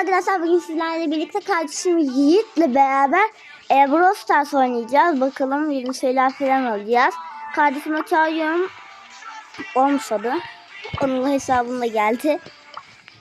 arkadaşlar bugün sizlerle birlikte kardeşim Yiğit'le beraber e, Brawl Stars oynayacağız. Bakalım yeni şeyler falan alacağız. Kardeşime çağırıyorum. Olmuş adı. Onun hesabında geldi.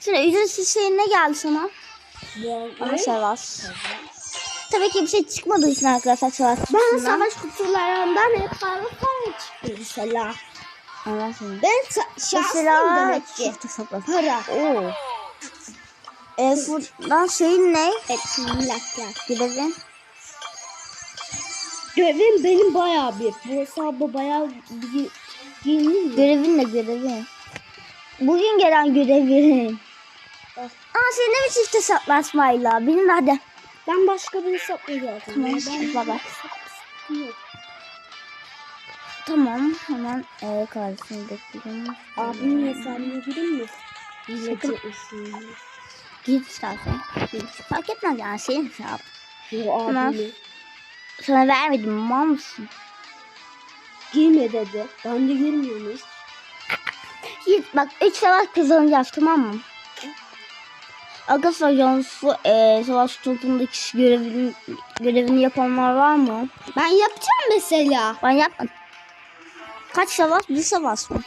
Şimdi ücretsiz şey ne geldi sana? Bana Savaş. Tabii ki bir şey çıkmadığı için arkadaşlar Savaş. Ben savaş kutularından hep para çıktı mesela. Ben Mesela demek ki. Para. Oo. E, buradan şeyin ne? Hep milletler. Gidelim. Görevim benim bayağı bir. Bu hesabı bayağı bir yeni. Görevin ne görevin? Bugün gelen görevin. Aa senin mi çift hesaplaşmayla? Benim hadi. Ben başka bir hesapla geldim. Tamam, ben baba. Tamam hemen e, karşısını bekliyorum. Abimin hesabına gireyim mi? Sakın. Git istersen. Git. Fark etmez yani senin hesabın. Yo abimi. Sana vermedim mal mısın? Girme dedi. Ben de girmiyormuş. Git bak 3 savaş kazanacağız tamam mı? Arkadaşlar Cansu e, savaş toplumundaki görevini, görevini yapanlar var mı? Ben yapacağım mesela. Ben yapmadım. Kaç savaş? Bir savaş mı?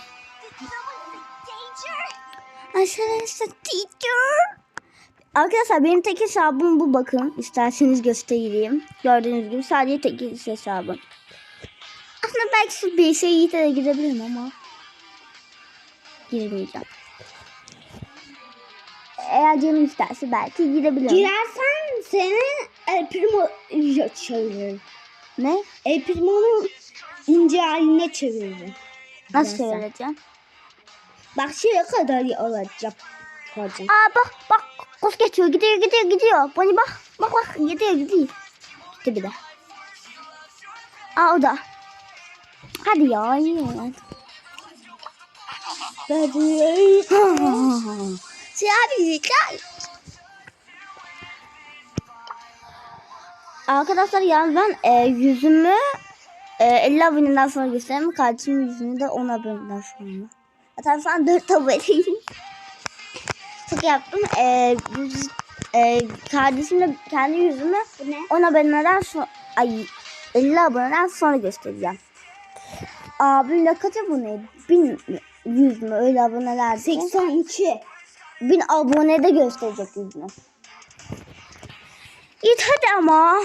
Arkadaşlar teacher. Arkadaşlar benim tek hesabım bu bakın. İsterseniz göstereyim. Gördüğünüz gibi sadece tek hesabım. Aslında belki bir şey iyi de girebilirim ama. Girmeyeceğim. Eğer canım isterse belki girebilirim. Girersen seni El Primo çeviririm. Ne? El Primo'nun ince haline çeviririm. Nasıl çevireceğim? Bak şuraya kadar alacağım. Hocam. Aa bak bak kuz geçiyor gidiyor gidiyor gidiyor. Bana bak bak bak gidiyor gidiyor. Gitti bir de. Aa o da. Hadi ya. Hadi. Siyah bizikler. Arkadaşlar yani ben e, yüzümü e, 50 aboneden sonra göstereyim. Kardeşimin yüzünü de 10 aboneden sonra. Zaten şu an 4 aboneyim. Çok yaptım. E, yüz- e, kardeşimle kendi yüzümü? 10 aboneden sonra ay 50 aboneden sonra göstereceğim. Abimle kaç aboneydi? 1000 100 mü öyle abonelerdi. 82. 1000 abonede gösterecek yüzünü. Git hadi ama.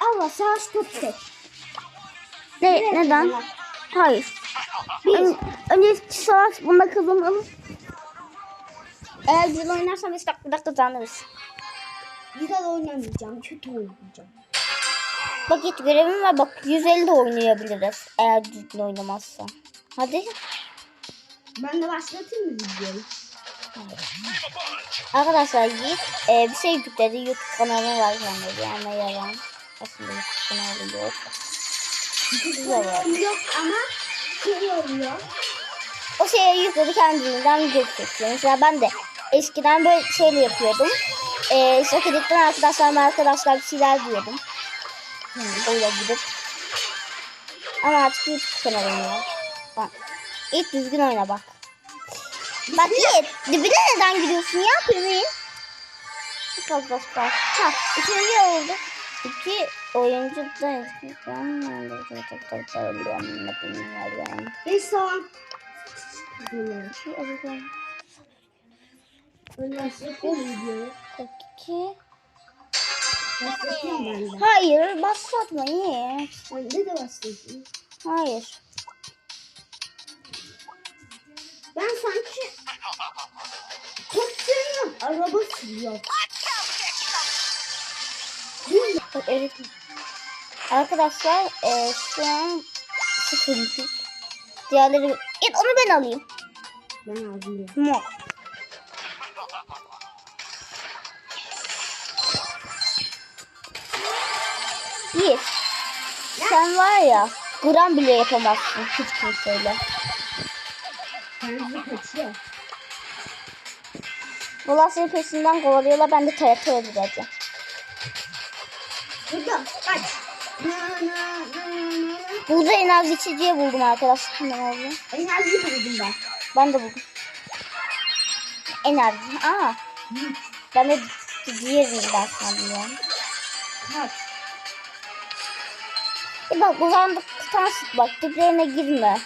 Allah savaş tuttu. Ne, neden? Hayır. Ön, önce savaş bunda kazanalım. Eğer güzel oynarsam 5 dakikada kazanırız. Güzel oynamayacağım. Kötü oynayacağım. Bak git görevim var bak 150 de oynayabiliriz. Eğer düzgün oynamazsan. Hadi. Ben de başlatayım mı videoyu? Arkadaşlar Yiğit e, bir şey yükledi. YouTube kanalı var zannediyor yani yalan. Aslında YouTube kanalı yok. Güzel var. Yok ama O şeyi yükledi kendiliğinden video çekiyor. Mesela ben de eskiden böyle şeyle yapıyordum. Ee, Şakirlikten arkadaşlar arkadaşlar bir şeyler diyordum. Öyle gidip. Ama artık YouTube kanalım yok. Bak. İlk düzgün oyna bak. Bak Yiğit. Dibine neden giriyorsun ya Pümin? Bak bak bak. Ha, üçüncü oldu. İki oyuncu da ben bilmiyorum. Bir son. Başlatayım mı videoyu? 42. Başlatayım ben de. Hayır başlatma iyi. Bende de başlatayım. Hayır. Ben sanki çok seviyorum. Araba sürüyor. Bak evet. Arkadaşlar e, şu an 0 Diğerleri... Evet onu ben alayım. Ben aldım ya. Bir. Sen var ya gram bile yapamazsın hiç kimseyle. Valla senin peşinden kovalıyorlar ben de TRT öldüreceğim. Na na. Burada enerji içeceği buldum arkadaşlar. Alayım. Enerji buldum ben. Ben de buldum. enerji. Aa. Ben de diğerinden sandım ya. E bak uzandıktan sık bak diplerine girme.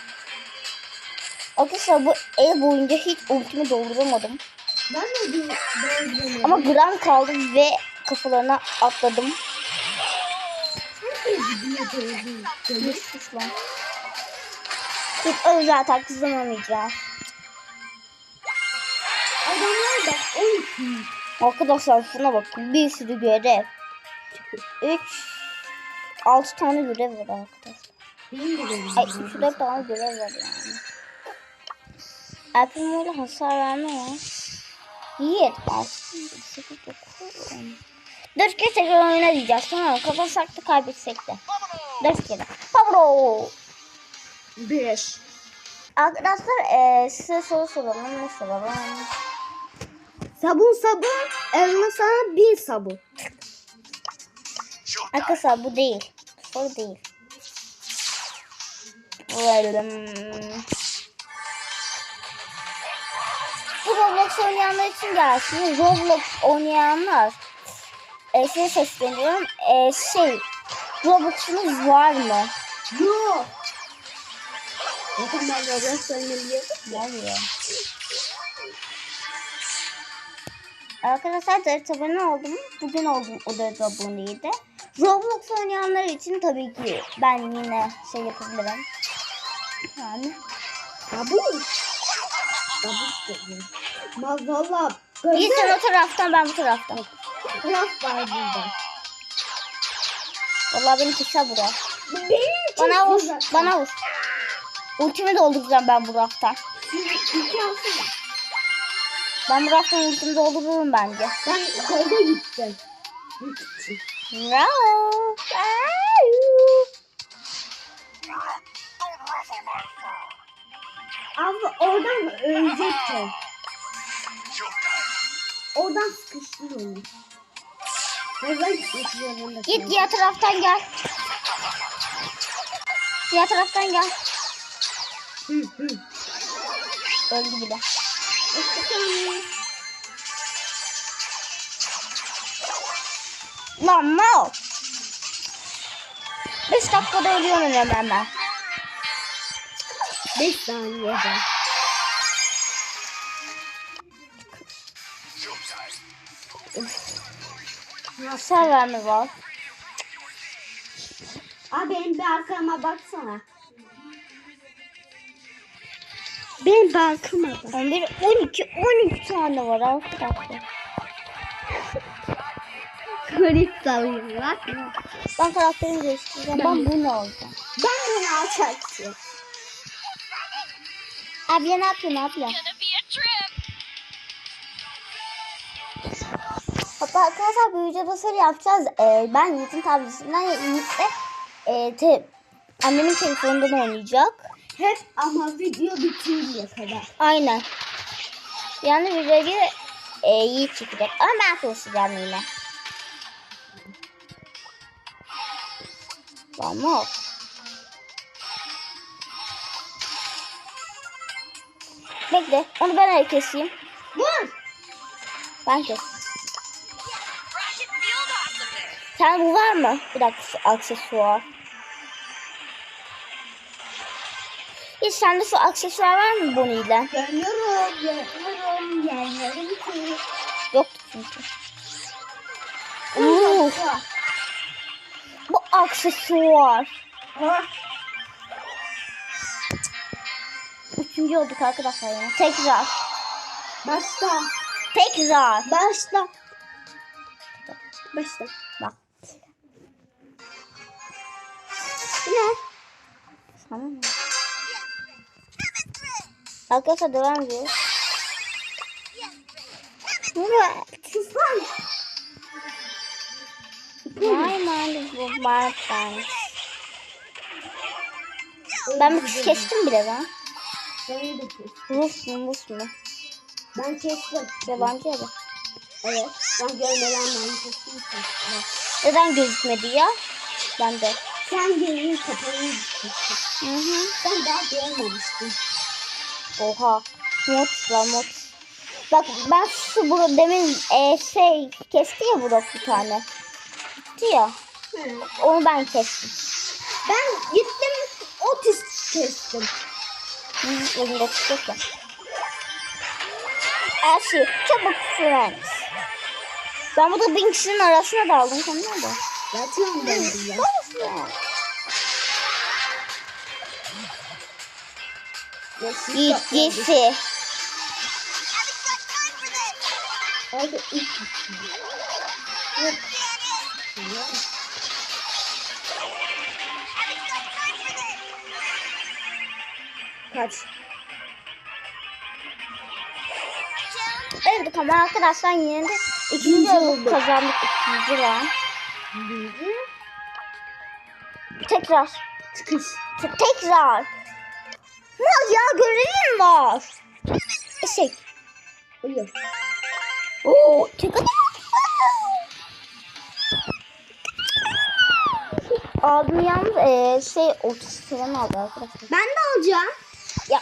Arkadaşlar bu el boyunca hiç ultimi dolduramadım. Ben de böyle Ama gram kaldım ve kafalarına atladım. Sus lan. Hiç özel atak kızamamayacağım. Adamlar da 12. Arkadaşlar şuna bakın. Bir sürü görev. 3 6 tane görev var arkadaşlar. Benim benim. Ay 3 4 tane görev var yani. Alp'in öyle hasar verme ya. İyi. 6 8 9 4 kere tekrar. Tamam mı? Kazansak da kaybetsek de. 4 kere. Pablo. 5. Arkadaşlar eee size soru soralım. Ne soralım? Sabun sabun. Elma sana bir sabun. Arkadaşlar bu değil. Soru değil. Verelim. Bu Roblox oynayanlar için gelsin. Roblox oynayanlar e, size sesleniyorum. E, şey Roblox'unuz var mı? Yok. Bakın ben oynayabiliyorum. Var ya. Arkadaşlar 4 abone oldum. Bugün oldum o 4 aboneydi. Roblox oynayanlar için tabii ki ben yine şey yapabilirim. Yani Sabun. Sabun sabun. Ma valla. bir sen o taraftan ben bu taraftan. laf var burada. Vallahi beni keser bura. Bana vur, bana vur. Ultimi dolduracağım ben bu raftan. Ben bu raftan ultimi doldururum bence. Ben köyde gittim. Bravo. Abla oradan öleceksin. Oradan sıkıştır onu. Oradan gitmek zorunda. Git diğer taraftan gel. Diğer taraftan gel. Hı hı. Öldü bile. Lan mal. 5 dakikada ölüyorum hemen ben. Beş saniyede. Hasar verme var. Abi benim bir arkama baksana. Benim bir arkama bak. 11, 12, 13 tane var arkadaşlar. Garip dalıyorlar. Ben karakterimi değiştireceğim. Ben bunu alacağım. Ben bunu alacaktım. Abla ne yapıyor ne yapıyor? Arkadaşlar bu videoda soru yapacağız. Ee, ben Yiğit'in tabletinden Yiğit de e, te, annemin telefonundan oynayacak. Hep ama video bitinceye kadar. Aynen. Yani videoyu e, Yiğit çekecek. Ama ben konuşacağım yine. Tamam. Bekle. Onu ben el keseyim. Vur. Ben kes. Sen bu var mı? Bir dakika aksesuar. Hiç sende şu aksesuar var mı ile? Görüyorum, görüyorum, yerlerim ki. Yoktu çünkü. Bu aksesuar. Ah, Üçüncü olduk arkadaşlar yine. Tekrar. Başla, Tekrar. başla. Başla. Ne? Sana ne? Arkadaşlar devam ediyoruz. Evet. My mind is bombarded. Ben bir kestim bile lan. Beni de kes. Rus mu Rus mu? Ben kestim. Yabancı ya da. Evet. Ben görmeden ben kestim. Neden gözükmedi ya? Ben de. Sen gelin kestin. Hı hı. Ben daha görmemiştim. Oha. Mod var mod. Bak ben şu bu demin e, şey kesti ya Burak bir tane. Gitti ya. Onu ben kestim. Ben gittim otist kestim. Hı, Elinde tutuyor ya. Her çabuk friends. Ben burada bin kişinin arasına daldım. Sen nerede? Yatıyorum ben de Git gitsi. Orada ilk Kaç? Evet ama arkadaşlar yine de ikinci olduk kazandık. İkinci lan. Tekrar. Çıkış. Te- Tekrar. Ne ya görevim var. Eşek. Uyu. Oo, tek adam. Abim yalnız eee, şey 30 falan aldı arkadaşlar. Ben de alacağım. Ya.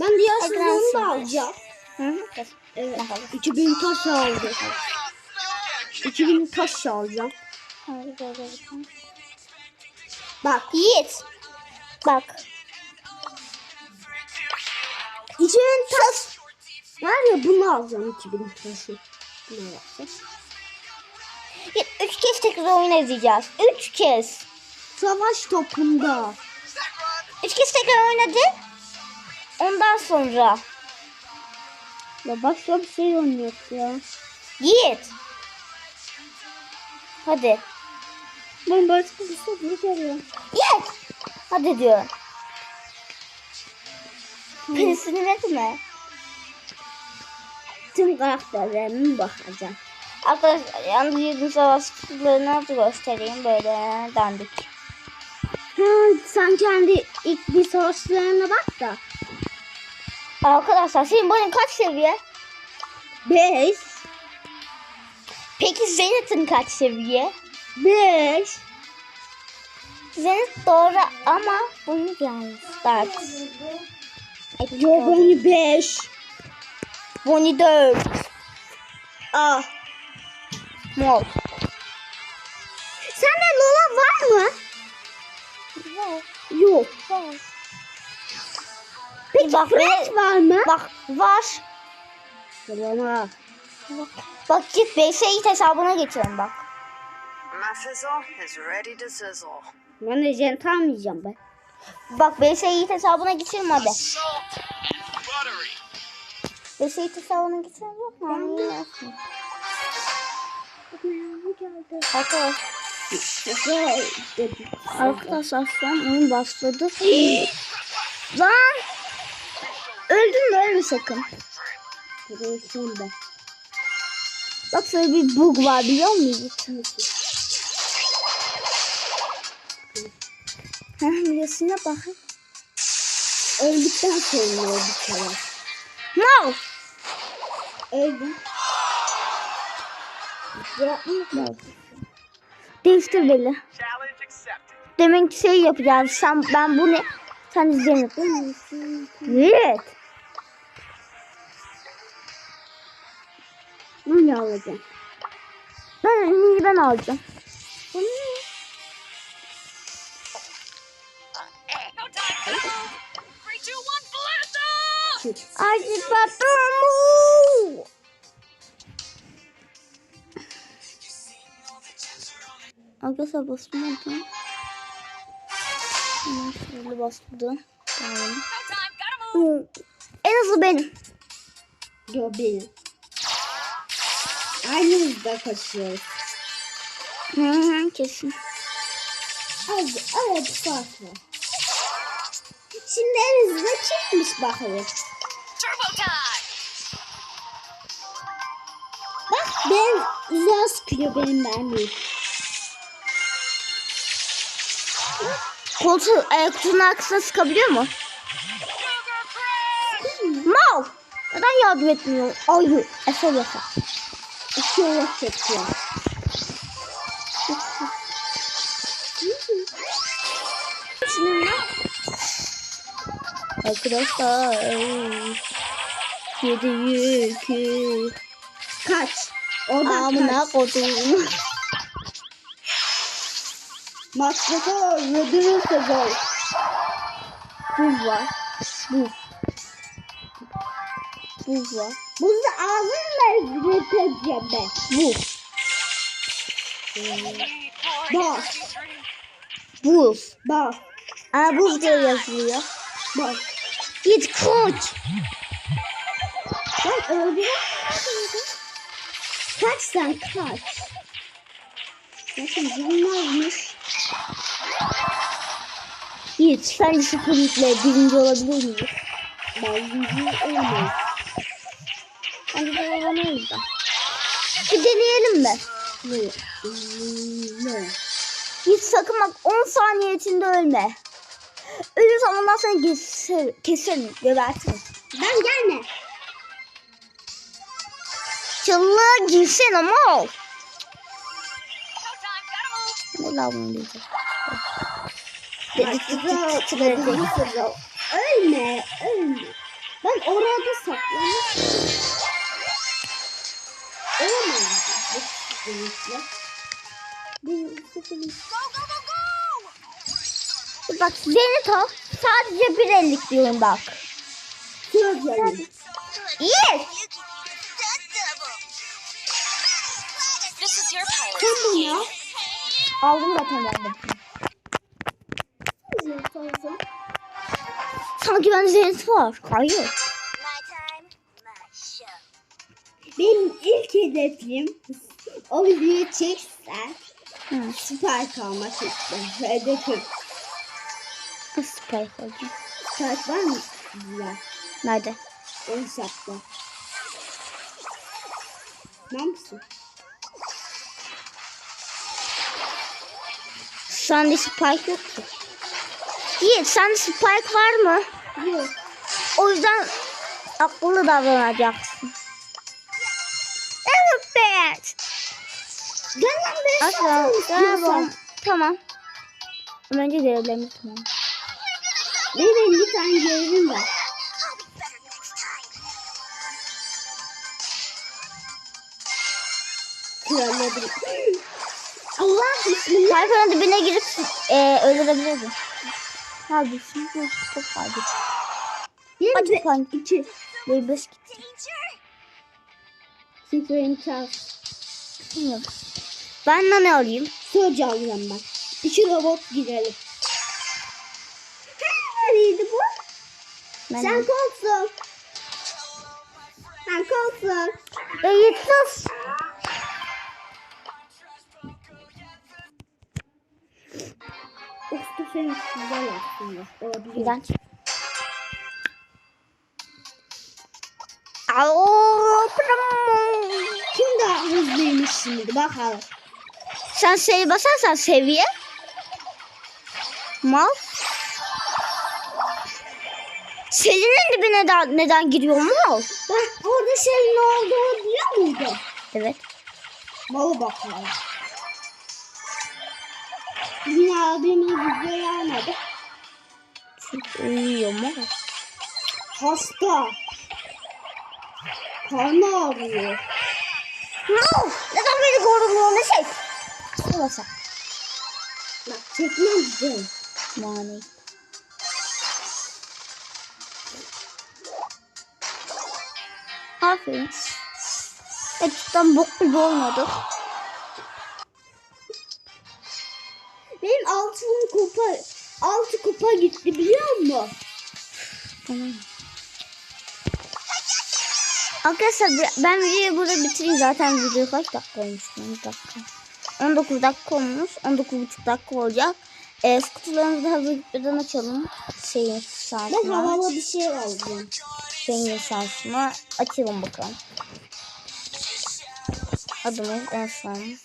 Ben diğer sezonu da alacağım. Hı hı. Evet. Bakalım. 2000 taş aldım. 2000 taş alacağım. Bak. Yiğit. Bak. 2000 taş. Var ya bunu alacağım 2000 taşı. Ne yapacağız? Üç kez tekrar oyun izleyeceğiz. Üç kez. Savaş topunda. Üç kez tekrar oynadı. Ondan sonra. Ya başka bir şey oynuyor ya. Yiğit. Hadi. Ben başka bir şey görüyorum. Yiğit. Hadi diyor. Beni sinir etme. Tüm karakterlerime bakacağım. Arkadaşlar yalnız Yiğit'in savaş kutularını göstereyim. Böyle dandik. Ha, sen kendi ilk bir savaşlarına bak da. Arkadaşlar senin boyun kaç seviye? 5. Peki Zenit'in kaç seviye? 5. Zenit doğru ama boyu yalnız. Dart. Yok onu 5. Bonnie 4. Ah. Mol. Sende Lola var mı? Yok. Peki bak, French var mı? bak var. Lola. Bak git BS'yi hesabına geçiyorum bak. My fizzle is ready to sizzle. Ben de jen almayacağım ben. Bak BS'yi hesabına geçirim hadi. BS'yi hesabına geçirim yok mu? Şey dedi. Arkadaşlar şu an oyun başladı. Lan! Öldün mü ölme sakın. Ben. Bak şöyle bir bug var biliyor musun? Birisine bakın. Öldükten sonra oldu savaş. No! Öldüm. No. Değiştir beni. Demin şey yapacağız. Sen, ben bu ne? Sen izlemek. Evet. Ne alacağım? Ben ben alacağım. Acil patron. Arkadaşlar basmadım. Hemen Şöyle bastım. Tamam. En hızlı benim. Yok benim. Aynı hızda kaçıyoruz. Hı hı kesin. Az, evet fark var. Şimdi en hızlı çıkmış bakayım. Bak ben uzağa sıkıyor benim mermim. Koltuğu e, kutunun arkasına sıkabiliyor mu? Mal. Neden yardım etmiyor? Ayı. Efe yasa. İki olarak çekiyor. Arkadaşlar. Yedi yükü. Kaç. Oradan Amına kaç. kodum. Maçta öldürürse gol. Buz var. Buz. Buz var. Bunu ağzınla üreteceğim ben. Buz. Bak. Buz. Bak. Aa buz diye yazılıyor. Bak. Git koç. Ben öldürürüm. Kaç sen kaç. Bakın bulmazmış. Yiğit sen sıfır yükle birinci olabilir miyiz? Ben yüzü olmaz. Bence de olamayız da. Bir deneyelim mi? Ne? Ne? Yiğit sakın bak 10 saniye içinde ölme. Ölürsen ondan sonra keser, keserim, gebertirim. Ben gelme. Çıllığa girsen ama ol. Ne la bunu diyeceğim. Ölme. Ölme. Ben orada go! Bak Zenit al. Sadece bir ellik diyorum bak. Yes. Sen bunu Aldım zaten ben de. Sanki bende Zenit var. Hayır. Benim ilk hedefim o videoyu çeksen Hı. Spike almak istedim. Hedefim. Spike aldım. Spike var mı? Var. Nerede? En hesapta. Ne mısın? Sende Spike yok ki. Yiğit sende Spike var mı? Yok. O yüzden akıllı davranacaksın. Evet. Gel lan Asla. Tamam. Tamam. Önce görevlerimiz tamam. Benim bir tane görevim var. Trolledim. Allah bismillah. Sayfanın dibine girip e, öldürebilirdim. Neredesin? Bu çok. Bir Hadi kanka. iki. Bir beş Sıfır imkan. gitmiyor. Ben de ne alayım? Söz alacağım ben. İki robot girelim. Nereydi bu? Ben Sen kolsun. Sen kolsun. E, Yiğit sus. Sen güzel aslında. Olabilir. Pram. Kim daha hızlıymış şimdi bakalım. Sen seviye basarsan seviye. Mal. Selin'in dibine da, neden giriyor mal? Ben orada şeyin ne olduğunu biliyor muydun? Evet. Malı bakalım. Yine abimi videoya almadı. Çünkü uyuyor mal. Hasta. Karnı ağrıyor. Mal. Neden beni korumuyor ne şey? Olasa. Bak çekmezdim. Mani. Aferin. Ekipten bok gibi olmadı. Kupa altı kupa gitti biliyor musun? Tamam. Arkadaşlar ben videoyu burada bitireyim. Zaten video kaç dakika olmuş? 10 dakika. 19 dakika olmuş. 19,5 dakika olacak. E, kutularımızı hazır gitmeden açalım. Şeyin Ben şansına. havalı bir şey aldım. Şeyin şansına. Açalım bakalım. Adımız en son.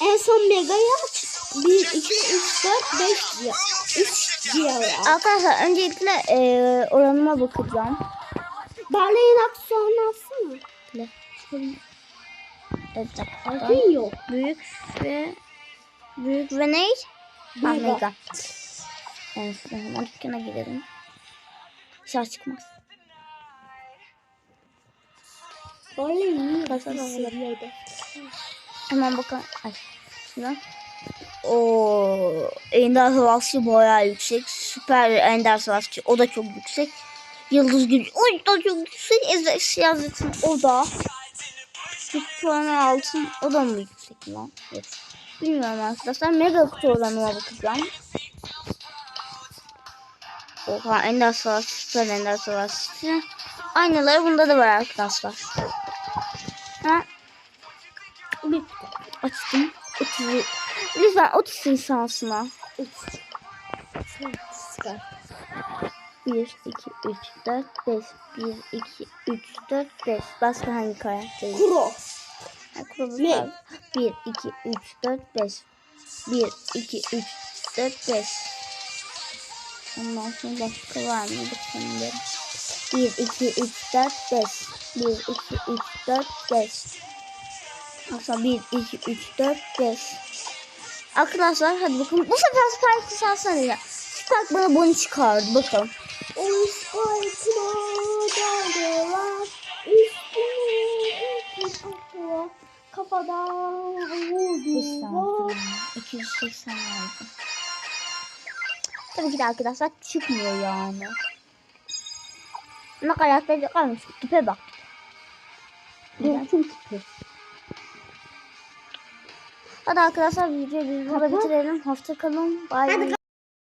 En son megayı aç. 1, 2, 3, 4, 5 diye. 3 diye al. Arkadaşlar öncelikle e, oranıma bakacağım. Barlayın aksuarını alsana. Evet, bir dakika. Altın yok. Büyük ve büyük ve ne? Ha, Mega. mega. En son hemen dükkana gidelim. Dışarı çıkmaz. Böyle iyi. Kasa da bir olur. seviyede. Hemen bakalım. Ay. Şuradan. O Ender Savaşçı bayağı yüksek. Süper Ender Savaşçı o da çok yüksek. Yıldız gücü o da çok yüksek. Ezreş yazıksın o da. Puanı altın o da mı yüksek lan? Yok. Bilmiyorum arkadaşlar. Mega kutu olanına bakacağım. Oha Ender Savaşçı, Süper Ender Savaşçı. Aynaları bunda da var arkadaşlar. Ha, bir açtım. 30 Lütfen 30 lisansına. Çıkar. 1, 2, 3, 4, 5. 1, 2, 3, 4, 5. Başka hangi karakteri? Kuro. Ne? 1, 2, 3, 4, 5. 1, 2, 3, 4, 5. Ondan sonra başka var mı? Bakalım bir. 1, 2, 3, 4, 5. 1, 2, 3, 4, 5. Aslında 1, 2, 3, 4, 5. Arkadaşlar hadi bakalım. Bu sefer Spike şansına ya. Spike bana bunu çıkardı. Bakalım. Kafadan vurdu. saniye. 280 aldım. Tabii ki de arkadaşlar çıkmıyor yani. Ne karakteri kalmış. Tipe bak. Yok çünkü. Hadi arkadaşlar videoyu burada bitirelim. Hoşça kalın. Bye. Hadi